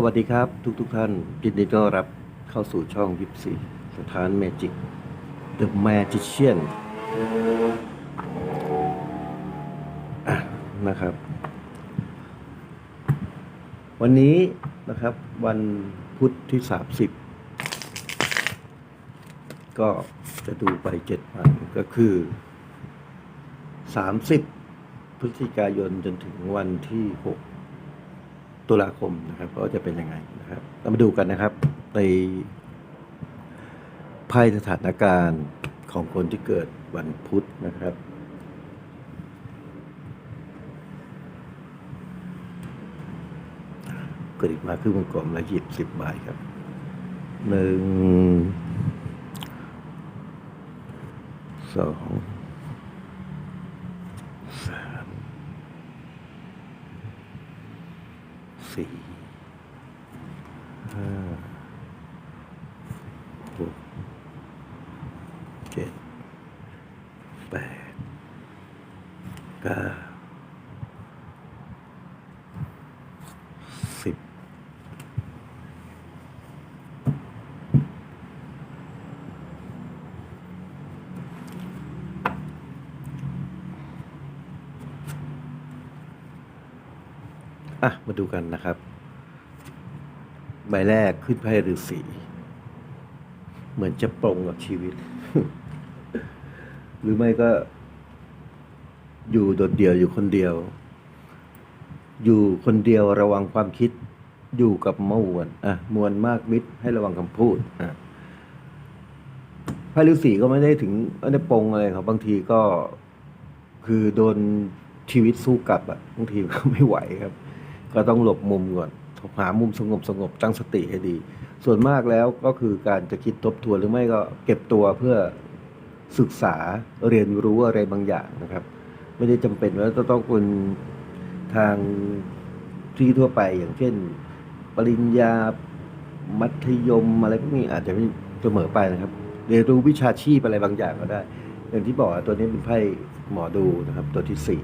สวัสดีครับ ทุกทุกๆท่านยินดีต้อนรับเข้าสู่ช่องยิปซีสถานเมจิก The Magician ะนะครับ วันนี้นะครับวันพุธที่ 30 ก็จะดูไปเจ็ดวันก็คือ 30 พฤศจิกายนจนถึงวันที่ 6 ตุลาคมนะครับก็จะเป็นยังไงนะครับเรามาดูกันนะครับในไพ่สถานการณ์ของคนที่เกิดวันพุธนะครับ เกิดมาคือวงกลมละหยิบสิบใบครับหนึ่งสองสาม สี่ห้าหกเจ็ดแปดเก้าสิบ อะ มาดูกันนะครับ ใบแรกขึ้นไพ่ฤาษีเหมือนจะปรงกับชีวิต หรือไม่ก็ อยู่โดดเดี่ยวอยู่คนเดียว อยู่คนเดียวระวังความคิดอยู่กับมวลอะมวลมากมิตรให้ระวังคำพูดอะไพ่ฤาษีก็ไม่ได้ถึงไม่ได้ปงอะไรครับ บางทีก็คือโดนชีวิตสู้กลับอะบางทีก็ไม่ไหวครับ ก็ต้องหลบมุมก่อนหามุมสงบสงบตั้งสติให้ดี ส่วนมากแล้วก็คือการจะคิดทบทวนหรือไม่ก็เก็บตัวเพื่อศึกษาเรียนรู้อะไรบางอย่างนะครับ ไม่ได้จำเป็นว่าจะต้องเป็นทางที่ทั่วไปอย่างเช่น ปริญญามัธยมอะไรพวกนี้อาจจะไม่เสมอไปนะครับ เรียนรู้วิชาชีพอะไรบางอย่างก็ได้ อย่างที่บอกตัวนี้เป็นไพ่หมอดูนะครับ ตัวที่สี่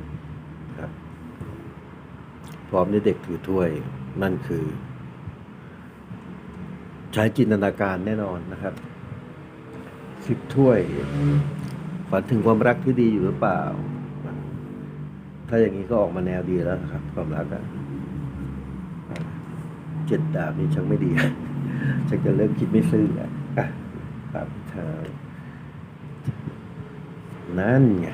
ร้อมด้วยเด็กถือถ้วย นั่นคือ ใช้จินตนาการแน่นอนนะครับสิบถ้วย ฝันถึงความรักที่ดีอยู่หรือเปล่า ถ้าอย่างนี้ก็ออกมาแนวดีแล้วครับ ความรักอะเจ็ดดาบนี่ชักไม่ดีชักจะเริ่มคิดไม่ซื่อแล้วอะตามเธอนั่นไง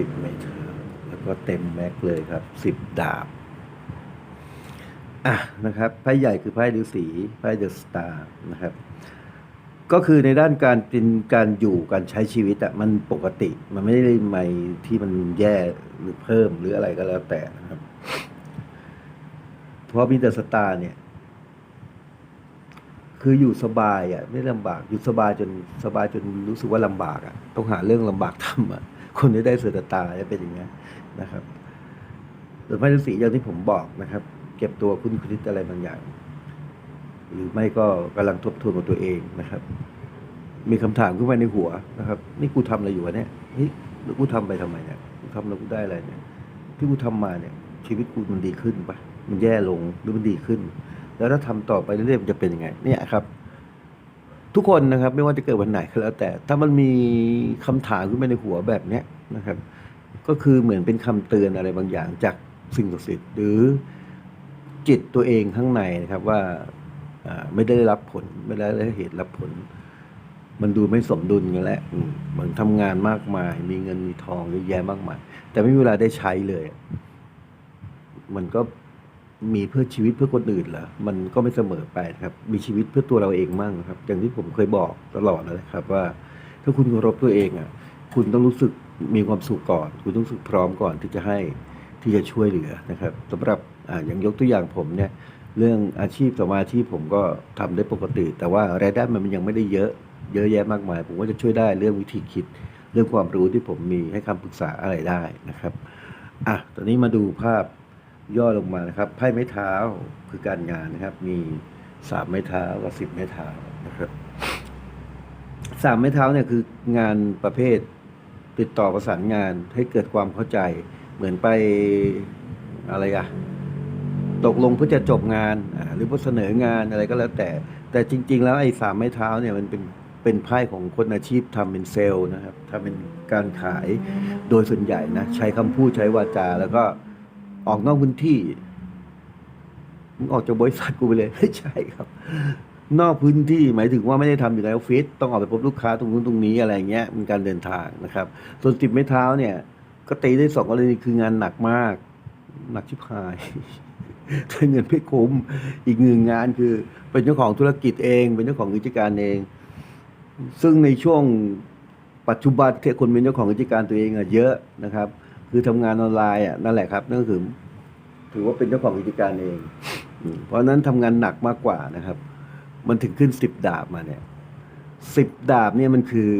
สิบไม่เธอแล้วก็เต็มแม็กเลยครับสิบดาบ อะนะครับไพ่ใหญ่คือไพ่ฤาษีไพ่เดอะสตาร์นะครับ ก็คือในด้านการเป็นการอยู่การใช้ชีวิตอะมันปกติ มันไม่ได้ไม่ที่มันแย่หรือเพิ่มหรืออะไรก็แล้วแต่นะครับ เพราะมีเดอะสตาร์เนี่ยคืออยู่สบายอะไม่ลำบากอยู่สบายจนสบายจนรู้สึกว่าลำบากอะต้องหาเรื่องลำบากทำอะ คนที่ได้เสือตาจะเป็นอย่างเงี้นะครับส่วนไพ่ฤาษีอย่างที่ผมบอกนะครับ เก็บตัวคุ้นคิดอะไรบางอย่าง หรือไม่ก็กำลังทบทวนกับตัวเองนะครับ มีคำถามขึ้นมาในหัวนะครับ นี่กูทำอะไรอยู่วะเนี่ยเฮ้ยกูทำไปทำไมเนี่ยกูทำแล้วกูได้อะไรเนี่ย ที่กูทำมาเนี่ย ชีวิตกูมันดีขึ้นปะมันแย่ลงหรือมันดีขึ้น แล้วถ้าทำต่อไปเรื่อยๆมันจะเป็นยังไง เนี่ยครับ ทุกคนนะครับไม่ว่าจะเกิดวันไหนก็แล้วแต่ ถ้ามันมีคำถามขึ้นมาในหัวแบบเนี้ยนะครับ ก็คือเหมือนเป็นคำเตือนอะไรบางอย่างจากสิ่งศักดิ์สิทธิ์หรือจิตตัวเองข้างในนะครับว่าไม่ได้รับผลไม่ได้เหตุรับผล มันดูไม่สมดุลกันแหละอืมเหมือนทำงานมากมาย มีเงินมีทองเยอะแยะมากมาย แต่ไม่มีเวลาได้ใช้เลย มันก็ มีเพื่อชีวิตเพื่อคนอื่นเหรอมันก็ไม่เสมอไปครับ มีชีวิตเพื่อตัวเราเองมั่งครับ อย่างที่ผมเคยบอกตลอดนะครับ ว่า ถ้าคุณเคารพตัวเองอะ คุณต้องรู้สึกมีความสุขก่อน คุณต้องรู้สึกพร้อมก่อนที่จะให้ที่จะช่วยเหลือนะครับสำหรับอ่าอย่างยกตัวอย่างผมเนี่ย เรื่องอาชีพสมาชีพผมก็ทำได้ปกติ แต่ว่ารายได้มันยังไม่ได้เยอะ เยอะแยะมากมาย ผมก็จะช่วยได้เรื่องวิธีคิด เรื่องความรู้ที่ผมมีให้คำปรึกษาอะไรได้นะครับอะตอนนี้มาดูภาพ ย่อลงมานะครับไพ่ไม้เท้าคือการงานนะครับ มีสามไม้เท้ากับสิบไม้เท้านะครับสามไม้เท้าเนี่ยคืองานประเภทติดต่อประสานงานให้เกิดความเข้าใจ เหมือนไปอะไรอะตกลงเพื่อจะจบงานหรือเพื่อเสนองานอะไรก็แล้วแต่ แต่จริง ๆ แล้วไอ้สามไม้เท้าเนี่ยมันเป็นเป็นไพ่ของคนอาชีพทำเป็นเซลล์นะครับทำเป็นการขายโดยส่วนใหญ่นะใช้คำพูดใช้วาจาแล้วก็ ออกนอกพื้นที่มึงออกจากบริษัทกูไปเลยไม่ใช่ครับ นอกพื้นที่หมายถึงว่าไม่ได้ทำอยู่ในออฟฟิศต้องออกไปพบลูกค้าตรงนู้นตรงนี้อะไรเงี้ยเป็นการเดินทางนะครับ ส่วนสิบไม้เท้าเนี่ย ก็ตีได้สองกรณีคืองานหนักมาก หนักชิบหายใช้เงินไม่คุ้มอีกหนึ่งงานคือ เป็นเจ้าของธุรกิจเอง เป็นเจ้าของกิจการเอง ซึ่งในช่วงปัจจุบันที่คนเป็นเจ้าของกิจการตัวเองอะเยอะนะครับ คือทำงานออนไลน์อะนั่นแหละครับนั่นคือ ถือว่าเป็นเจ้าของกิจการเอง เพราะนั้นทำงานหนักมากกว่านะครับ มันถึงขึ้นสิบดาบมาเนี่ยสิบดาบเนี่ยมันคือ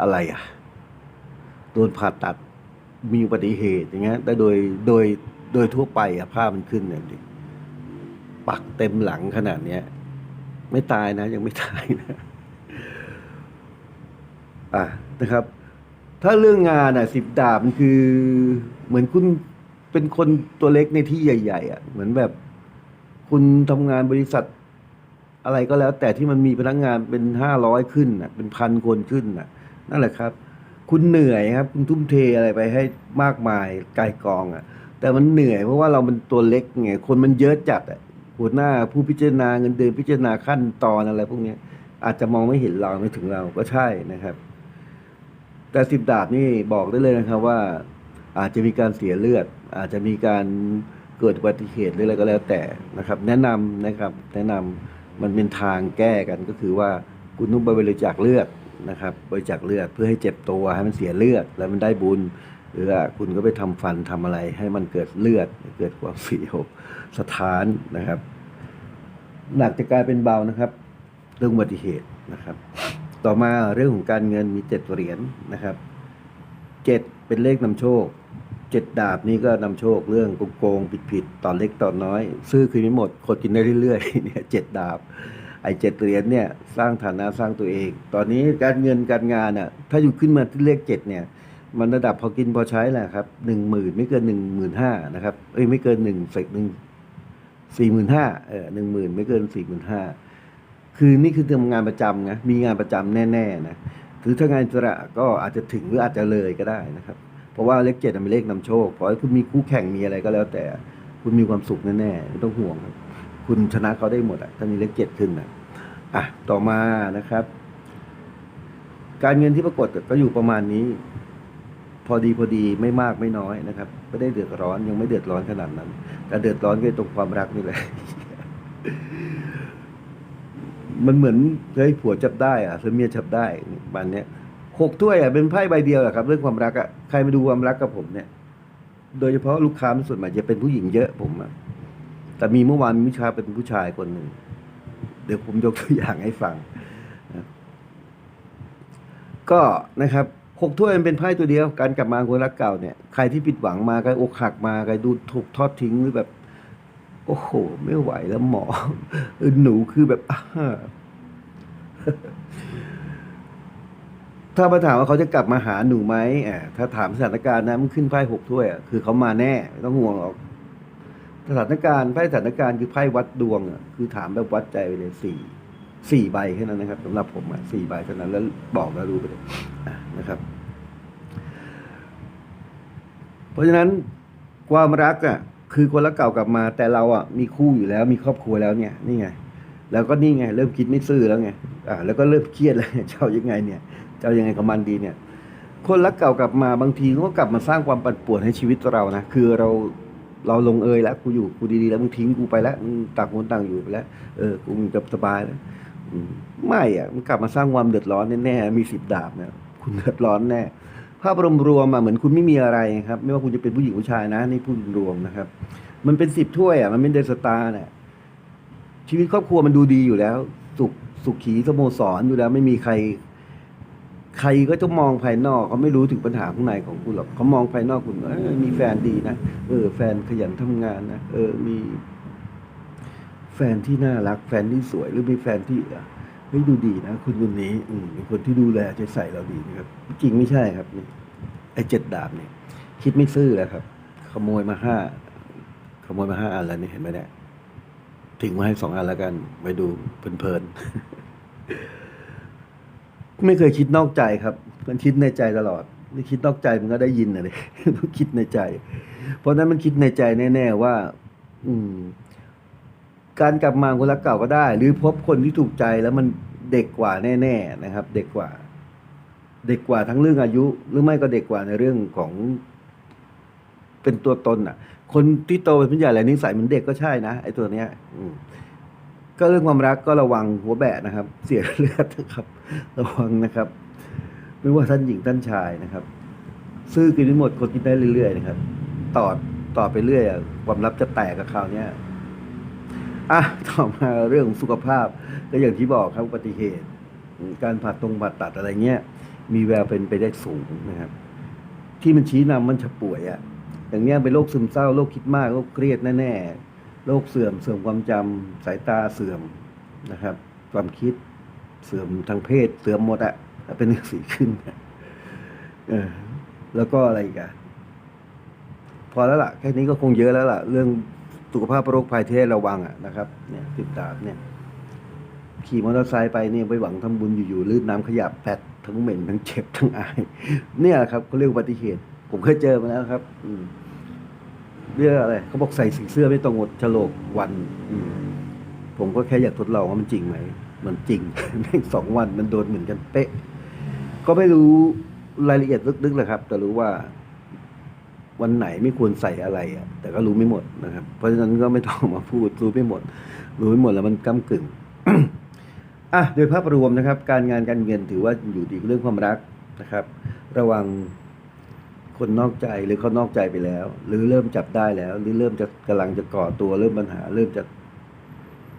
อะไรอะโดนผ่าตัดมีอุบัติเหตุอย่างเงี้ยแต่โดยโดยโดยทั่วไปอะภาพมันขึ้นเนี่ยดิปักเต็มหลังขนาดเนี้ย ไม่ตายนะ ยังไม่ตายนะ อะนะครับ ถ้าเรื่องงานอะสิบดาบมันคือ เหมือนคุณเป็นคนตัวเล็กในที่ใหญ่ ๆ อะ เหมือนแบบ คุณทำงานบริษัท อะไรก็แล้ว แต่ที่มันมีพนักงานเป็นห้าร้อยขึ้นน่ะ เป็นพันคนขึ้นน่ะ นั่นแหละครับ คุณเหนื่อยครับ คุณทุ่มเทอะไรไปให้มากมายไกลกองอะ แต่มันเหนื่อยเพราะว่าเรามันตัวเล็กไงคนมันเยอะจัดอะหัวหน้าผู้พิจารณาเงินเดือนพิจารณาขั้นตอนอะไรพวกเนี้ยอาจจะมองไม่เห็นเราไม่ถึงเราก็ใช่นะครับ แต่สิบดาบนี่บอกได้เลยนะครับว่า อาจจะมีการเสียเลือด อาจจะมีการเกิดอุบัติเหตุหรืออะไรก็แล้วแต่นะครับ แนะนำนะครับแนะนำมันเป็นทางแก้กันก็คือว่าคุณต้องไปบริจาคเลือดนะครับ บริจาคเลือดเพื่อให้เจ็บตัวให้มันเสียเลือด แล้วมันได้บุญ หรือว่าคุณก็ไปทำฟันทำอะไร ให้มันเกิดเลือดเกิดความเสียวสถานนะครับ หนักจะกลายเป็นเบานะครับ เรื่องอุบัติเหตุนะครับ ต่อมาเรื่องของการเงินมีเจ็ดเหรียญนะครับเจ็ดเป็นเลขนำโชคเจ็ดดาบนี่ก็นำโชคเรื่องโกงๆผิดๆตอนเล็กตอนน้อย ซื้อคืนไม่หมดคนกินได้เรื่อยๆเนี่ยเจ็ดดาบ ไอ้เจ็ดเหรียญเนี่ยสร้างฐานะสร้างตัวเอง ตอนนี้การเงินการงานอะถ้าอยู่ขึ้นมาที่เลขเจ็ดเนี่ย มันระดับพอกินพอใช้แหละครับหนึ่งหมื่นไม่เกินหนึ่งหมื่นห้านะครับเอ้ยไม่เกินหนึ่งเศษหนึ่งสี่หมื่นห้าเออหนึ่งหมื่นไม่เกินสี่หมื่นห้า คือนี่คือทำงานประจำนะมีงานประจำแน่ๆนะหรือถ้างานอิสระก็อาจจะถึงหรืออาจจะเลยก็ได้นะครับ เพราะว่าเลขเจ็ดเป็นเลขนำโชค เพราะคุณมีคู่แข่งมีอะไรก็แล้วแต่ คุณมีความสุขแน่ๆไม่ต้องห่วงครับ คุณชนะเขาได้หมดอะถ้ามีเลขเจ็ดขึ้นนะอะต่อมานะครับ การเงินที่ปรากฏก็อยู่ประมาณนี้ พอดีพอดีไม่มากไม่น้อยนะครับไม่ได้เดือดร้อนยังไม่เดือดร้อนขนาดนั้น แต่เดือดร้อนก็ตรงความรักนี่แหละ มันเหมือนเฮ้ยผัวจับได้อะหรือเมียจับได้บันเนี้ยหกถ้วยอะเป็นไพ่ใบเดียวแหละครับ เรื่องความรักอะใครมาดูความรักกับผมเนี่ย โดยเฉพาะลูกค้าส่วนใหญ่จะเป็นผู้หญิงเยอะผมอะแต่มีเมื่อวานมีผู้ชายเป็นผู้ชายคนหนึ่งเดี๋ยวผมยกตัวอย่างให้ฟังนะก็นะครับหกถ้วยมันเป็นไพ่ตัวเดียว การกลับมาคนรักเก่าเนี่ยใครที่ผิดหวังมาใครอกหักมาใครดูถูกทอดทิ้งหรือแบบ โอ้โห ไม่ไหวแล้วหมอ หนูคือแบบถ้ามาถามว่าเขาจะกลับมาหาหนูไหมอ่าถ้าถามสถานการณ์นะมันขึ้นไพ่หกถ้วยอะคือเขามาแน่ไม่ต้องห่วงหรอกสถานการณ์ไพ่สถานการณ์คือไพ่วัดดวงอะคือถามแบบวัดใจไปเลยสี่สี่ใบแค่นั้นนะครับสำหรับผมอะสี่ใบเท่านั้นแล้วบอกแล้วรู้ไปเลยนะครับ เพราะฉะนั้นความรักอะ คือคนรักเก่ากลับมา แต่เราอะมีคู่อยู่แล้วมีครอบครัวแล้วเนี่ยนี่ไงแล้วก็นี่ไง เริ่มคิดไม่ซื่อแล้วไงอ่าแล้วก็เริ่มเครียดแล้วไงจะเอายังไงเนี่ยเจะเอายังไงกับมันดีเนี่ย คนรักเก่ากลับมาบางทีก็กลับมาสร้างความปั่นป่วนให้ชีวิตเรานะคือเราเราลงเอยแล้วกูอยู่กูดีๆแล้วมึงทิ้งกูไปแล้วมึงต่างคนต่างอยู่ไปแล้วเออกูมีกับสบายแล้วไม่อะมันกลับมาสร้างความเดือดร้อนแน่ๆมีสิบดาบเนี่ยคุณเดือดร้อนแน่ ภาพรวมๆอะเหมือนคุณไม่มีอะไรครับ ไม่ว่าคุณจะเป็นผู้หญิงผู้ชายนะนี่พูดรวมนะครับ มันเป็นสิบถ้วยอะมันเป็นเดสตาร์เนี่ยชีวิตครอบครัวมันดูดีอยู่แล้ว สุขสุขขีสโมสรอยู่แล้ว ไม่มีใคร ใครก็จะมองภายนอกเขาไม่รู้ถึงปัญหาข้างในของคุณหรอกเขามองภายนอกคุณเออมีแฟนดีนะเออ แฟนขยันทำงานนะเออมี แฟนที่น่ารัก แฟนที่สวยหรือมีแฟนที่ เฮ้ยดูดีนะคุณคนนี้อืมเป็นคนที่ดูแลใจใส่เราดีนะครับ จริงไม่ใช่ครับนี่ไอ้เจ็ดดาบเนี่ย คิดไม่ซื่อแล้วครับ ขโมยมาห้าขโมยมาห้าอันแล้วนี่เห็นไหมเนี่ยทิ้งมาให้สองอันแล้วกันไปดูเพลินๆไม่เคยคิดนอกใจครับ มันคิดในใจตลอดไม่คิดนอกใจมันก็ได้ยินนะเลยต้องคิดในใจ เพราะฉะนั้นมันคิดในใจแน่ๆว่า อืม การกลับมาคนรักเก่าก็ได้ หรือพบคนที่ถูกใจแล้วมันเด็กกว่าแน่ ๆนะครับ เด็กกว่า เด็กกว่าทั้งเรื่องอายุ หรือไม่ก็เด็กกว่าในเรื่องของ เป็นตัวตนอะ คนที่โตเป็นผู้ใหญ่แล้วนิสัยเหมือนเด็กก็ใช่นะไอ้ตัวเนี้ย อืมก็เรื่องความรักก็ระวังหัวแบะนะครับ เสียเลือดนะครับ ระวังนะครับ ไม่ว่าท่านหญิงท่านชายนะครับ ซื้อกินไม่หมดคนกินได้เรื่อยๆนะครับต่อต่อไปเรื่อยความลับจะแตกกับคราวเนี้ย อะต่อมาเรื่องสุขภาพก็อย่างที่บอกครับอุบัติเหตุ การผ่าตรงผ่าตัดอะไรเงี้ย มีแววเป็นไปได้สูงนะครับ ที่มันชี้นำมันจะป่วยอะอย่างเงี้ยเป็นโรคซึมเศร้าโรคคิดมากโรคเครียดแน่ๆโรคเสื่อมเสื่อมความจำสายตาเสื่อมนะครับ ความคิดเสื่อมทางเพศ เสื่อมหมดอะถ้าเป็นสีขึ้นเออแล้วก็อะไรอีกอะพอแล้วล่ะ แค่นี้ก็คงเยอะแล้วล่ะ เรื่อง สุขภาพโรคภัยที่ให้ระวังอะนะครับเนี่ยติดตามเนี่ยขี่มอเตอร์ไซค์ไปเนี่ยไปหวังทำบุญอยู่ๆลื่นน้ำขยะแปดทั้งเหม็นทั้งเจ็บทั้งอาย เนี่ยครับเขาเรียกอุบัติเหตุ ผมเคยเจอมาแล้วครับ อืมเรื่องอะไรเขาบอกใส่สีเสื้อไม่ตรงกับฉลกวันอืมผมก็แค่อยากทดลองว่ามันจริงไหมมันจริงแม่งสองวันมันโดนเหมือนกันเป๊ะ ก็ไม่รู้รายละเอียดลึกๆเลยครับ แต่รู้ว่า วันไหนไม่ควรใส่อะไรอะ แต่ก็รู้ไม่หมดนะครับ เพราะฉะนั้นก็ไม่ต้องมาพูดรู้ไม่หมด รู้ไม่หมดแล้วมันก้ากึ่งอะโดยภาพรวมนะครับ การงานการเงินถือว่าอยู่ดีเรื่องความรักนะครับ ระวังคนนอกใจหรือเขานอกใจไปแล้ว หรือเริ่มจับได้แล้ว หรือเริ่มจะกำลังจะก่อตัวเริ่มปัญหา เริ่มจะ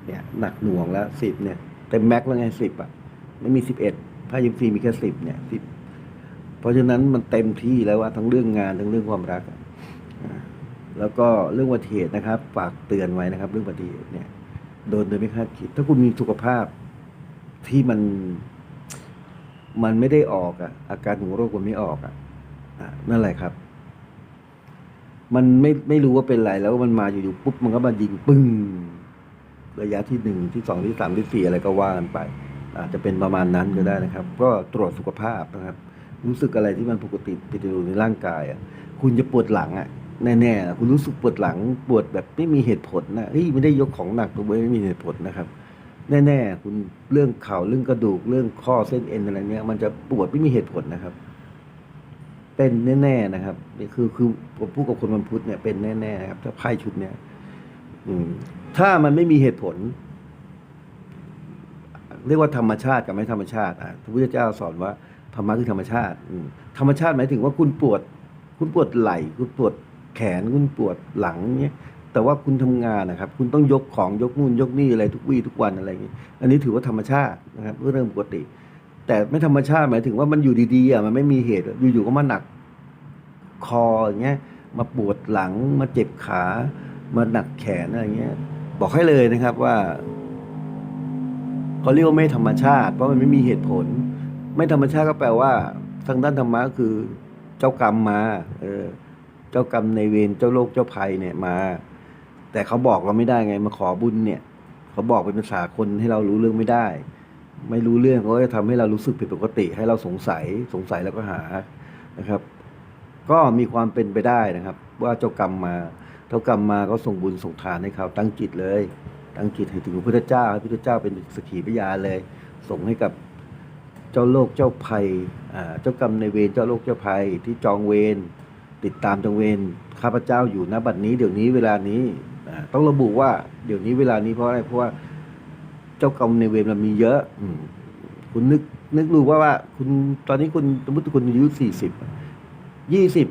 เนี่ยหนักหน่วงแล้วสิบเนี่ยเต็มแม็กซ์แล้วไงสิบอะไม่มีสิบเอ็ดผ้ายิมซีมีแค่สิบเนี่ยสิบ เพราะฉะนั้นมันเต็มที่แล้วว่าทั้งเรื่องงานทั้งเรื่องความรัก แล้วก็เรื่องอุบัติเหตุนะครับฝากเตือนไว้นะครับ เรื่องอุบัติเหตุเนี่ยโดนโดยไม่คาดคิด ถ้าคุณมีสุขภาพที่มันมันไม่ได้ออกอะอาการของโรคมันไม่ออกอะ่ะนั่นแหละครับ มันไม่ไม่รู้ว่าเป็นไรแล้วมันมาอยู่ๆปุ๊บมันก็มายิงปึ้งระยะที่หนึ่งที่สองที่สามที่สี่อะไรก็ว่ากันไป อาจจะเป็นประมาณนั้นก็ได้นะครับ ก็ตรวจสุขภาพนะครับ รู้สึกอะไรที่มันปกติผิดปกติในร่างกายอะคุณจะปวดหลังอะแน่ๆคุณรู้สึกปวดหลังปวดแบบไม่มีเหตุผลนะเฮ้ยไม่ได้ยกของหนักตัวไม่มีเหตุผลนะครับ แน่ๆคุณเรื่องเข่าเรื่องกระดูกเรื่องข้อเส้นเอ็นอะไรเนี้ยมันจะปวดไม่มีเหตุผลนะครับ เป็นแน่ๆนะครับนี่คือคือผมพูดกับคนวันพุธเนี่ยเป็นแน่ๆนะครับ ถ้าไพ่ชุดเนี้ยอืม ถ้ามันไม่มีเหตุผล เรียกว่าธรรมชาติกับไม่ธรรมชาติอะพระพุทธเจ้าสอนว่า ธรรมะคือธรรมชาติธรรมชาติหมายถึงว่าคุณปวด คุณปวดไหล่คุณปวดแขนคุณปวดหลังเนี้ยแต่ว่าคุณทำงานนะครับ คุณต้องยกของยกนู่นยกนี่อะไรทุกวี่ทุกวันอะไรอย่างนี้อันนี้ถือว่าธรรมชาตินะครับเรื่องปกติ แต่ไม่ธรรมชาติหมายถึงว่ามันอยู่ดีๆอะมันไม่มีเหตุอยู่ๆก็มาหนักคออย่างเงี้ยมาปวดหลังมาเจ็บขา มาหนักแขนอะไรเงี้ย บอกให้เลยนะครับว่าเขาเรียกว่าไม่ธรรมชาติ เพราะมันไม่มีเหตุผล ไม่ธรรมชาติก็แปลว่าทางด้านธรรมะก็คือเจ้ากรรมมา เออ เจ้ากรรมในเวรเจ้าโลกเจ้าภัยเนี่ยมา แต่เขาบอกเราไม่ได้ไงมาขอบุญเนี่ยเขาบอกเป็นภาษาคนให้เรารู้เรื่องไม่ได้ ไม่รู้เรื่องเขาจะทำให้เรารู้สึกผิดปกติ ให้เราสงสัยสงสัยแล้วก็หานะครับ ก็มีความเป็นไปได้นะครับ ว่าเจ้ากรรมมาเจ้ากรรมมาก็ส่งบุญส่งทานให้เขาตั้งจิตเลย ตั้งจิตให้ถึงพระพุทธเจ้าให้พระพุทธเจ้าเป็นสกีพยานเลย ส่งให้กับ เจ้าโลกเจ้าภัยเจ้ากรรมในเวรเจ้าโลกเจ้าภัยที่จองเวรติดตามจองเวรข้าพเจ้าอยู่ณบัดนี้เดี๋ยวนี้เวลานี้ต้องระบุว่าเดี๋ยวนี้เวลานี้เพราะอะไรเพราะว่าเจ้ากรรมในเวรมันมีเยอะอืคุณนึกนึกดูว่าว่าคุณตอนนี้คุณสมมติคุณอายุสี่สิบยี่สิบ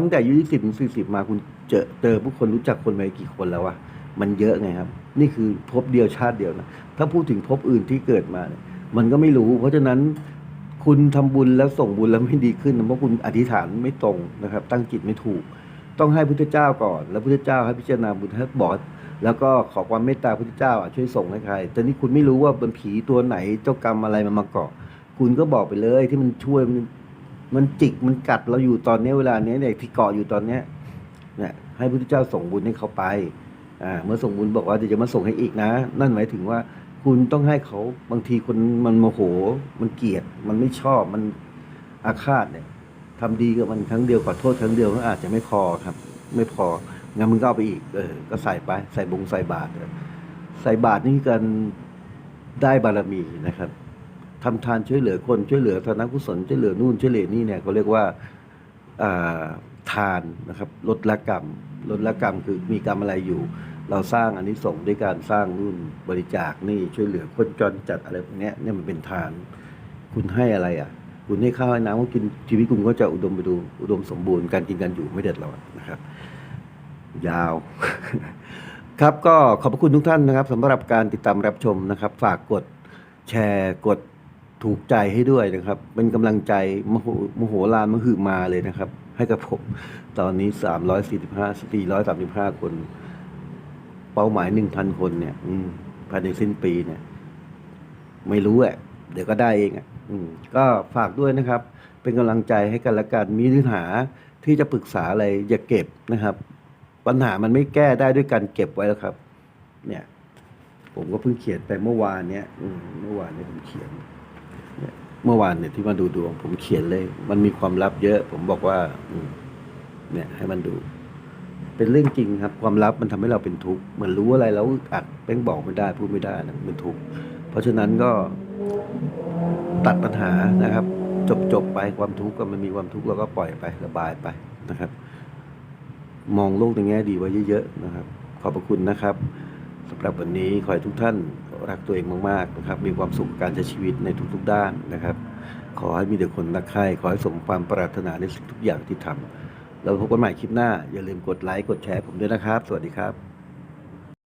ตั้งแต่อายุยี่สิบถึงสี่สิบมาคุณเจอเจอผู้คนรู้จักคนมากี่คนแล้ววะมันเยอะไงครับ นี่คือภพเดียวชาติเดียวนะถ้าพูดถึงภพอื่นที่เกิดมาเนี่ย มันก็ไม่รู้ เพราะฉะนั้นคุณทำบุญแล้วส่งบุญแล้วไม่ดีขึ้นเพราะคุณอธิษฐานไม่ตรงนะครับ ตั้งจิตไม่ถูก ต้องให้พุทธเจ้าก่อน แล้วพุทธเจ้าให้พิจารณาบุญให้บอกแล้วก็ขอความเมตตาพุทธเจ้าช่วยส่งให้ใคร แต่นี่คุณไม่รู้ว่าเป็นผีตัวไหนเจ้ากรรมอะไรมันมาเกาะ คุณก็บอกไปเลยที่มันช่วยมันมันจิกมันกัดเราอยู่ตอนนี้เวลาเนี้ยเนี่ยที่เกาะอยู่ตอนเนี้ยเนี่ยให้พระพุทธเจ้าส่งบุญให้เขาไปอ่าเมื่อส่งบุญบอกว่าเดี๋ยวจะมาส่งให้อีกนะ นั่นหมายถึงว่า คุณต้องให้เขาบางทีคนมันโมโห มันเกลียด มันไม่ชอบมันอาฆาตเนี่ยทำดีกับมันครั้งเดียวขอโทษครั้งเดียวก็อาจจะไม่พอครับ ไม่พองั้นมึงก็เอาไปอีกเออก็ใส่ไป ใส่บงใส่บาตรใส่บาตรนี่การได้บารมีนะครับทำทานช่วยเหลือคนช่วยเหลือทานกุศลช่วยเหลือนู่นช่วยเหลือนี่เนี่ยเขาเรียกว่าอ่า ทานนะครับลดละกรรมลดละกรรมคือมีกรรมอะไรอยู่ เราสร้างอันนี้ส่งด้วยการสร้างนู่นบริจาคนี่ช่วยเหลือคนจนจัดอะไรพวกนี้เนี่ยมันเป็นทาน คุณให้อะไรอะ คุณให้ข้าวให้น้ำก็กินชีวิตคุณก็จะอุดมไปดูอุดมสมบูรณ์การกินการอยู่ไม่เดือดร้อนนะครับ ยาวครับก็ขอบพระคุณทุกท่านนะครับสำหรับการติดตามรับชมนะครับ ฝากกดแชร์กดถูกใจให้ด้วยนะครับ เป็นกำลังใจมโหมโหฬารมหึมาเลยนะครับ ให้กับผม ตอนนี้345 435คน เป้าหมาย1,000คนเนี่ย อืมภายในสิ้นปีเนี่ย ไม่รู้อะเดี๋ยวก็ได้เองอะอืม ก็ฝากด้วยนะครับ เป็นกำลังใจให้กันและกันมีปัญหาที่จะปรึกษาอะไรอย่าเก็บนะครับ ปัญหามันไม่แก้ได้ด้วยการเก็บไว้แล้วครับ เนี่ย ผมก็เพิ่งเขียนไปเมื่อวานเนี้ยอืเมื่อวานเนี่ยผมเขียน เมื่อวานเนี่ยที่มาดูดวง ผมเขียนเลย มันมีความลับเยอะ ผมบอกว่าอืเนี่ย ให้มันดู เป็นเรื่องจริงครับ ความลับมันทำให้เราเป็นทุกข์เหมือนรู้อะไรแล้วอัดเป้งบอกไม่ได้ พูดไม่ได้นะเป็นทุกข์เพราะฉะนั้นก็ตัดปัญหานะครับ จบจบไปความทุกข์ก็มันมีความทุกข์เราก็ปล่อยไประบายไปนะครับ มองโลกในแง่ดีไว้เยอะๆนะครับ ขอบพระคุณนะครับสำหรับวันนี้ขอให้ทุกท่าน รักตัวเองมากๆนะครับ มีความสุขการใช้ชีวิตในทุกๆด้านนะครับ ขอให้มีแต่คนรักใคร่ขอให้สมความปรารถนาในทุกอย่างที่ทำแล้วพบกันใหม่คลิปหน้า อย่าลืมกดไลค์กดแชร์ผมด้วยนะครับ สวัสดีครับ